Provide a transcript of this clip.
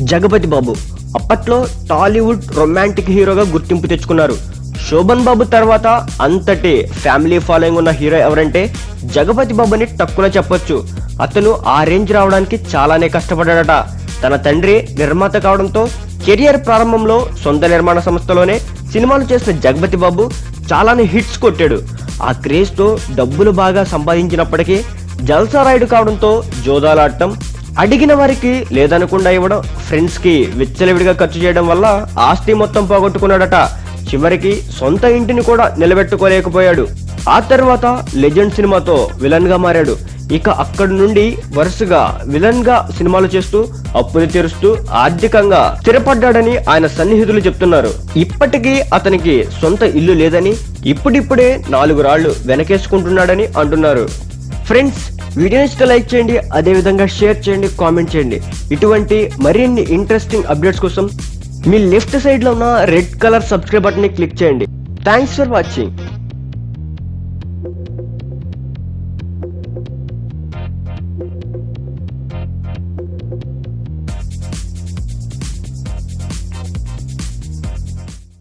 జగపతి బాబు. అప్పట్లో టాలీవుడ్ రొమాంటిక్ హీరోగా గుర్తింపు తెచ్చుకున్నారు. శోభన్ బాబు తర్వాత అంతటి ఫ్యామిలీ ఫాలోయింగ్ ఉన్న హీరో ఎవరంటే జగపతి బాబు అని తక్కువ చెప్పొచ్చు. అతను ఆ రేంజ్ రావడానికి చాలానే కష్టపడ్డాడట. తన తండ్రి నిర్మాత కావడంతో కెరియర్ ప్రారంభంలో సొంత నిర్మాణ సంస్థలోనే సినిమాలు చేసిన జగపతి బాబు చాలానే హిట్స్ కొట్టాడు. ఆ క్రేజ్తో డబ్బులు బాగా సంపాదించినప్పటికీ జల్సా రాయుడు కావడంతో జోదాలాడటం అడిగిన వారికి లేదనకుండా ఇవ్వడం ఫ్రెండ్స్కి విచ్చలవిడిగా ఖర్చు చేయడం వల్ల ఆస్తి మొత్తం పోగొట్టుకున్నాడట. చివరికి సొంత ఇంటిని కూడా నిలబెట్టుకోలేకపోయాడు. ఆ తర్వాత లెజెండ్ సినిమాతో విలన్గా మారాడు. ఇక అక్కడి నుండి వరుసగా విలన్గా సినిమాలు చేస్తూ అప్పులు తీరుస్తూ ఆర్థికంగా స్థిరపడ్డాడని ఆయన సన్నిహితులు చెప్తున్నారు. ఇప్పటికీ అతనికి సొంత ఇల్లు లేదని ఇప్పుడిప్పుడే నాలుగు రాళ్ళు వెనకేసుకుంటున్నాడని అంటున్నారు. ఫ్రెండ్స్ వీడియో ఇస్తే లైక్ చేయండి అదే విధంగా షేర్ చేయండి కామెంట్ చేయండి. ఇటువంటి మరిన్ని ఇంట్రెస్టింగ్ అప్డేట్స్ కోసం మీ లెఫ్ట్ సైడ్లో ఉన్న రెడ్ కలర్ సబ్స్క్రైబ్ బటన్ని క్లిక్ చేయండి. Thanks for watching